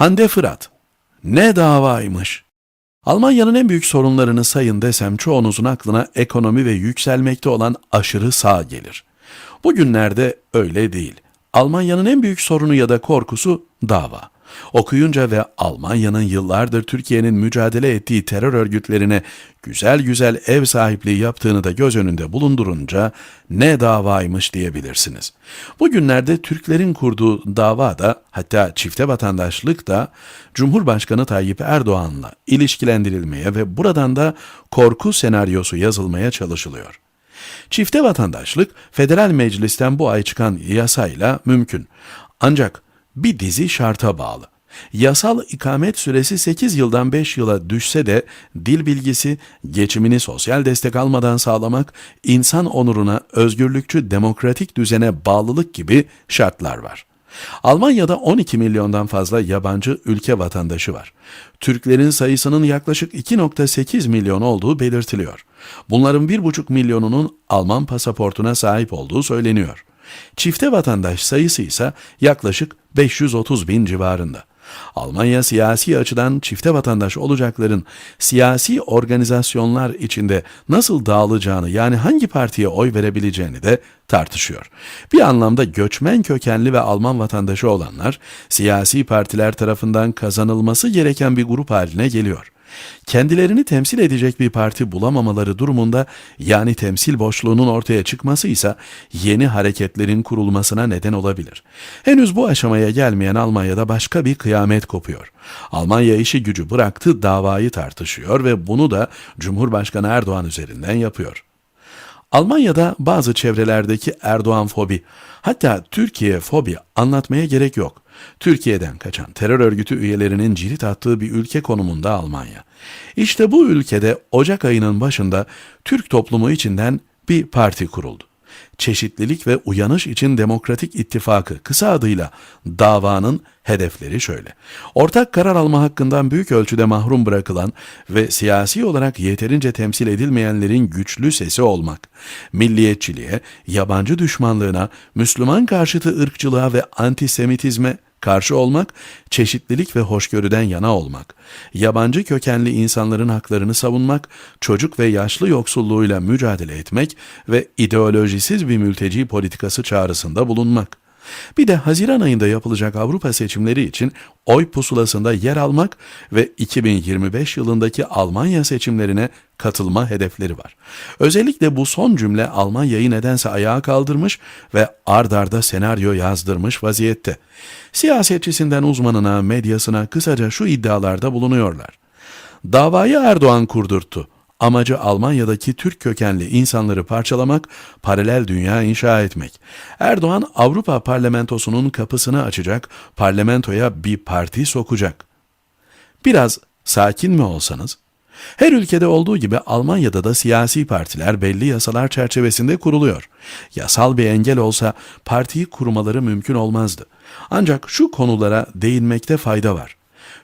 Hande Fırat. Ne davaymış. Almanya'nın en büyük sorunlarını sayın desem çoğunuzun aklına ekonomi ve yükselmekte olan aşırı sağ gelir. Bugünlerde öyle değil. Almanya'nın en büyük sorunu ya da korkusu dava. Okuyunca ve Almanya'nın yıllardır Türkiye'nin mücadele ettiği terör örgütlerine güzel güzel ev sahipliği yaptığını da göz önünde bulundurunca ne davaymış diyebilirsiniz. Bugünlerde Türklerin kurduğu dava da hatta çifte vatandaşlık da Cumhurbaşkanı Tayyip Erdoğan'la ilişkilendirilmeye ve buradan da korku senaryosu yazılmaya çalışılıyor. Çifte vatandaşlık federal meclisten bu ay çıkan yasayla mümkün. Ancak bir dizi şarta bağlı. Yasal ikamet süresi 8 yıldan 5 yıla düşse de dil bilgisi, geçimini sosyal destek almadan sağlamak, insan onuruna, özgürlükçü demokratik düzene bağlılık gibi şartlar var. Almanya'da 12 milyondan fazla yabancı ülke vatandaşı var. Türklerin sayısının yaklaşık 2.8 milyon olduğu belirtiliyor. Bunların 1,5 milyonunun Alman pasaportuna sahip olduğu söyleniyor. Çifte vatandaş sayısı ise yaklaşık 530 bin civarında. Almanya siyasi açıdan çifte vatandaş olacakların siyasi organizasyonlar içinde nasıl dağılacağını yani hangi partiye oy verebileceğini de tartışıyor. Bir anlamda göçmen kökenli ve Alman vatandaşı olanlar siyasi partiler tarafından kazanılması gereken bir grup haline geliyor. Kendilerini temsil edecek bir parti bulamamaları durumunda yani temsil boşluğunun ortaya çıkması ise yeni hareketlerin kurulmasına neden olabilir. Henüz bu aşamaya gelmeyen Almanya'da başka bir kıyamet kopuyor. Almanya işi gücü bıraktı davayı tartışıyor ve bunu da Cumhurbaşkanı Erdoğan üzerinden yapıyor. Almanya'da bazı çevrelerdeki Erdoğan fobi, hatta Türkiye fobi anlatmaya gerek yok. Türkiye'den kaçan terör örgütü üyelerinin cirit attığı bir ülke konumunda Almanya. İşte bu ülkede Ocak ayının başında Türk toplumu içinden bir parti kuruldu. Çeşitlilik ve Uyanış için Demokratik İttifakı kısa adıyla davanın hedefleri şöyle. Ortak karar alma hakkından büyük ölçüde mahrum bırakılan ve siyasi olarak yeterince temsil edilmeyenlerin güçlü sesi olmak, milliyetçiliğe, yabancı düşmanlığına, Müslüman karşıtı ırkçılığa ve antisemitizme karşı olmak, çeşitlilik ve hoşgörüden yana olmak, yabancı kökenli insanların haklarını savunmak, çocuk ve yaşlı yoksulluğuyla mücadele etmek ve ideolojisiz bir mülteci politikası çağrısında bulunmak. Bir de Haziran ayında yapılacak Avrupa seçimleri için oy pusulasında yer almak ve 2025 yılındaki Almanya seçimlerine katılma hedefleri var. Özellikle bu son cümle Almanya'yı nedense ayağa kaldırmış ve ard arda senaryo yazdırmış vaziyette. Siyasetçisinden uzmanına, medyasına kısaca şu iddialarda bulunuyorlar. Davayı Erdoğan kurdurttu. Amacı Almanya'daki Türk kökenli insanları parçalamak, paralel dünya inşa etmek. Erdoğan Avrupa Parlamentosu'nun kapısını açacak, parlamentoya bir parti sokacak. Biraz sakin mi olsanız? Her ülkede olduğu gibi Almanya'da da siyasi partiler belli yasalar çerçevesinde kuruluyor. Yasal bir engel olsa partiyi kurmaları mümkün olmazdı. Ancak şu konulara değinmekte fayda var.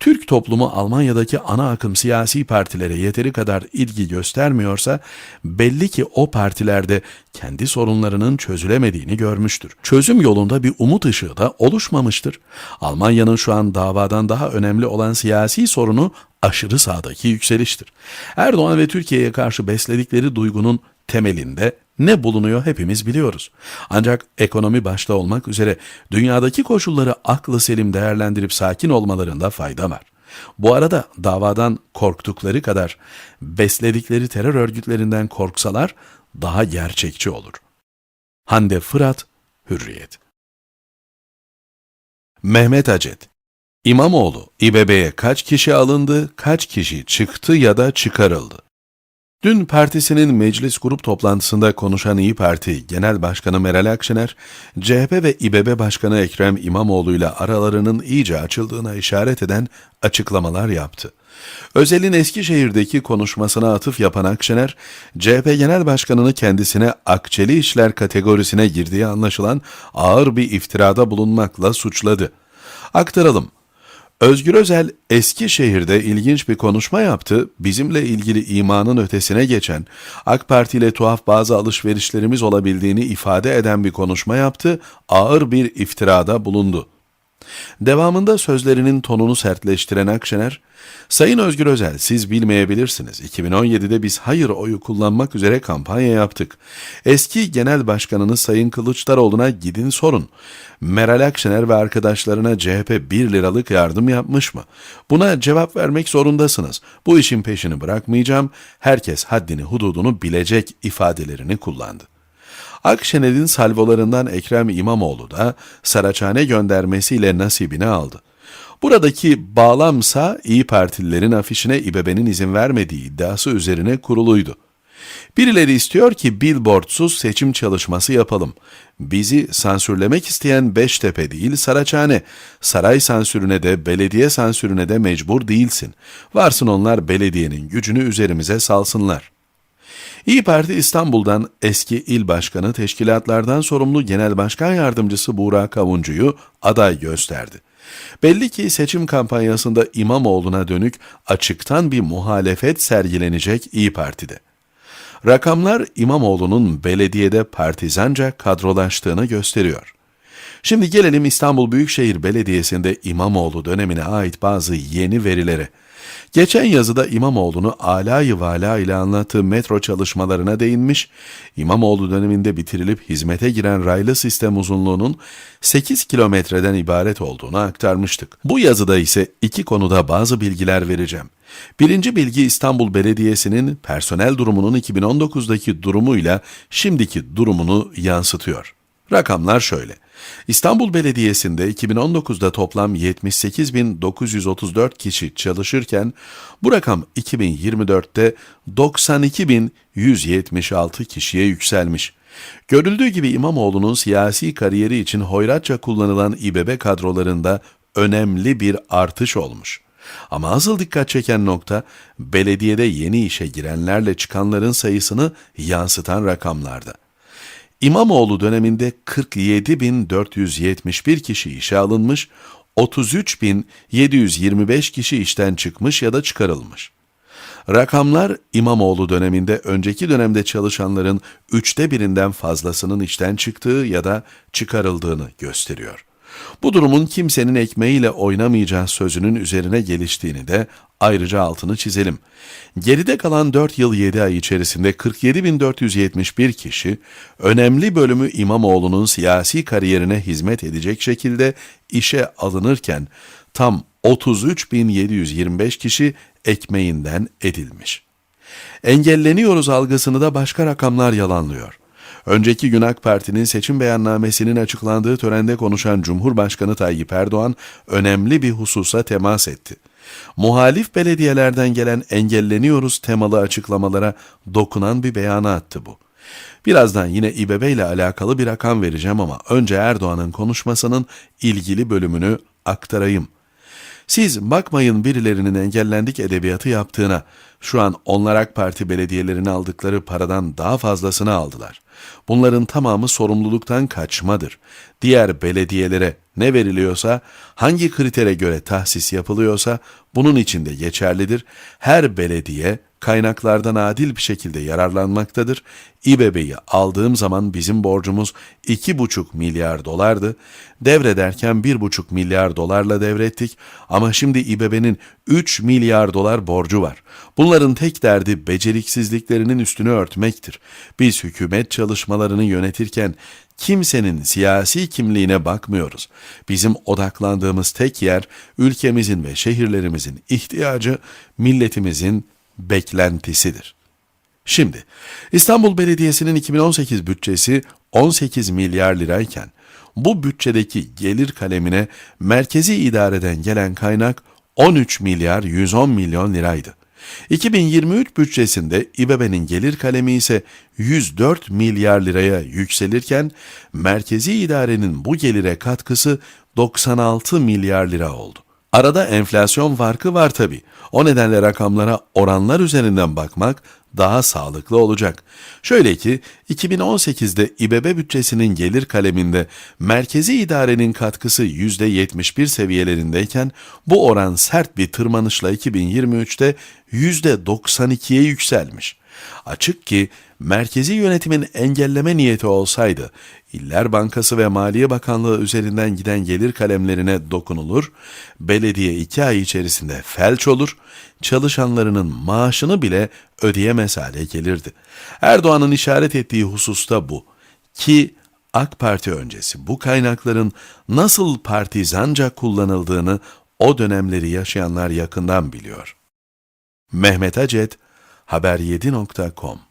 Türk toplumu Almanya'daki ana akım siyasi partilere yeteri kadar ilgi göstermiyorsa belli ki o partilerde kendi sorunlarının çözülemediğini görmüştür. Çözüm yolunda bir umut ışığı da oluşmamıştır. Almanya'nın şu an davadan daha önemli olan siyasi sorunu aşırı sağdaki yükseliştir. Erdoğan ve Türkiye'ye karşı besledikleri duygunun temelinde ne bulunuyor hepimiz biliyoruz. Ancak ekonomi başta olmak üzere dünyadaki koşulları aklı selim değerlendirip sakin olmalarında fayda var. Bu arada davadan korktukları kadar besledikleri terör örgütlerinden korksalar daha gerçekçi olur. Hande Fırat, Hürriyet Mehmet Acet İmamoğlu, İBB'ye kaç kişi alındı, kaç kişi çıktı ya da çıkarıldı? Dün partisinin meclis grup toplantısında konuşan İyi Parti Genel Başkanı Meral Akşener, CHP ve İBB Başkanı Ekrem İmamoğlu ile aralarının iyice açıldığına işaret eden açıklamalar yaptı. Özel'in Eskişehir'deki konuşmasına atıf yapan Akşener, CHP Genel Başkanı'nı kendisine akçeli işler kategorisine girdiği anlaşılan ağır bir iftirada bulunmakla suçladı. Aktaralım. Özgür Özel Eskişehir'de ilginç bir konuşma yaptı. Bizimle ilgili imanın ötesine geçen, AK Parti ile tuhaf bazı alışverişlerimiz olabildiğini ifade eden bir konuşma yaptı. Ağır bir iftirada bulundu. Devamında sözlerinin tonunu sertleştiren Akşener, Sayın Özgür Özel siz bilmeyebilirsiniz. 2017'de biz hayır oyu kullanmak üzere kampanya yaptık. Eski genel başkanınız Sayın Kılıçdaroğlu'na gidin sorun. Meral Akşener ve arkadaşlarına CHP 1 liralık yardım yapmış mı? Buna cevap vermek zorundasınız. Bu işin peşini bırakmayacağım. Herkes haddini hududunu bilecek ifadelerini kullandı. Akşener'in salvolarından Ekrem İmamoğlu da Saraçhane göndermesiyle nasibini aldı. Buradaki bağlamsa İyi Partililerin afişine İBB'nin izin vermediği iddiası üzerine kuruluydu. Birileri istiyor ki billboardsuz seçim çalışması yapalım. Bizi sansürlemek isteyen Beştepe değil Saraçhane. Saray sansürüne de belediye sansürüne de mecbur değilsin. Varsın onlar belediyenin gücünü üzerimize salsınlar.'' İyi Parti İstanbul'dan eski il başkanı teşkilatlardan sorumlu genel başkan yardımcısı Buğra Kavuncu'yu aday gösterdi. Belli ki seçim kampanyasında İmamoğlu'na dönük açıktan bir muhalefet sergilenecek İyi Parti'de. Rakamlar İmamoğlu'nun belediyede partizanca kadrolaştığını gösteriyor. Şimdi gelelim İstanbul Büyükşehir Belediyesi'nde İmamoğlu dönemine ait bazı yeni verilere. Geçen yazıda İmamoğlu'nu alayı vala ile anlattığı metro çalışmalarına değinmiş, İmamoğlu döneminde bitirilip hizmete giren raylı sistem uzunluğunun 8 kilometreden ibaret olduğunu aktarmıştık. Bu yazıda ise iki konuda bazı bilgiler vereceğim. Birinci bilgi İstanbul Belediyesi'nin personel durumunun 2019'daki durumuyla şimdiki durumunu yansıtıyor. Rakamlar şöyle. İstanbul Belediyesi'nde 2019'da toplam 78.934 kişi çalışırken bu rakam 2024'te 92.176 kişiye yükselmiş. Görüldüğü gibi İmamoğlu'nun siyasi kariyeri için hoyratça kullanılan İBB kadrolarında önemli bir artış olmuş. Ama asıl dikkat çeken nokta belediyede yeni işe girenlerle çıkanların sayısını yansıtan rakamlarda. İmamoğlu döneminde 47.471 kişi işe alınmış, 33.725 kişi işten çıkmış ya da çıkarılmış. Rakamlar İmamoğlu döneminde önceki dönemde çalışanların üçte birinden fazlasının işten çıktığı ya da çıkarıldığını gösteriyor. Bu durumun kimsenin ekmeğiyle oynamayacağı sözünün üzerine geliştiğini de ayrıca altını çizelim. Geride kalan 4 yıl 7 ay içerisinde 47.471 kişi önemli bölümü İmamoğlu'nun siyasi kariyerine hizmet edecek şekilde işe alınırken tam 33.725 kişi ekmeğinden edilmiş. Engelleniyoruz algısını da başka rakamlar yalanlıyor. Önceki gün AK Parti'nin seçim beyannamesinin açıklandığı törende konuşan Cumhurbaşkanı Tayyip Erdoğan önemli bir hususa temas etti. Muhalif belediyelerden gelen engelleniyoruz temalı açıklamalara dokunan bir beyanı attı bu. Birazdan yine İBB ile alakalı bir rakam vereceğim ama önce Erdoğan'ın konuşmasının ilgili bölümünü aktarayım. Siz bakmayın birilerinin engellendik edebiyatı yaptığına. Şu an onlar AK Parti belediyelerine aldıkları paradan daha fazlasını aldılar. Bunların tamamı sorumluluktan kaçmadır. Diğer belediyelere ne veriliyorsa, hangi kritere göre tahsis yapılıyorsa bunun için de geçerlidir. Her belediye kaynaklardan adil bir şekilde yararlanmaktadır. İBB'yi aldığım zaman bizim borcumuz 2,5 milyar dolardı. Devrederken 1,5 milyar dolarla devrettik ama şimdi İBB'nin 3 milyar dolar borcu var. Bunların tek derdi beceriksizliklerinin üstünü örtmektir. Biz hükümet çalışmalarını yönetirken kimsenin siyasi kimliğine bakmıyoruz. Bizim odaklandığımız tek yer ülkemizin ve şehirlerimizin ihtiyacı, milletimizin beklentisidir. Şimdi İstanbul Belediyesi'nin 2018 bütçesi 18 milyar lirayken bu bütçedeki gelir kalemine merkezi idareden gelen kaynak 13 milyar 110 milyon liraydı. 2023 bütçesinde İBB'nin gelir kalemi ise 104 milyar liraya yükselirken merkezi idarenin bu gelire katkısı 96 milyar lira oldu. Arada enflasyon farkı var tabi. O nedenle rakamlara oranlar üzerinden bakmak daha sağlıklı olacak. Şöyle ki 2018'de İBB bütçesinin gelir kaleminde merkezi idarenin katkısı %71 seviyelerindeyken bu oran sert bir tırmanışla 2023'te %92'ye yükselmiş. Açık ki merkezi yönetimin engelleme niyeti olsaydı, İller Bankası ve Maliye Bakanlığı üzerinden giden gelir kalemlerine dokunulur, belediye iki ay içerisinde felç olur, çalışanlarının maaşını bile ödeyemez hale gelirdi. Erdoğan'ın işaret ettiği hususta bu. Ki AK Parti öncesi bu kaynakların nasıl partizanca kullanıldığını o dönemleri yaşayanlar yakından biliyor. Mehmet Acet, Haber7.com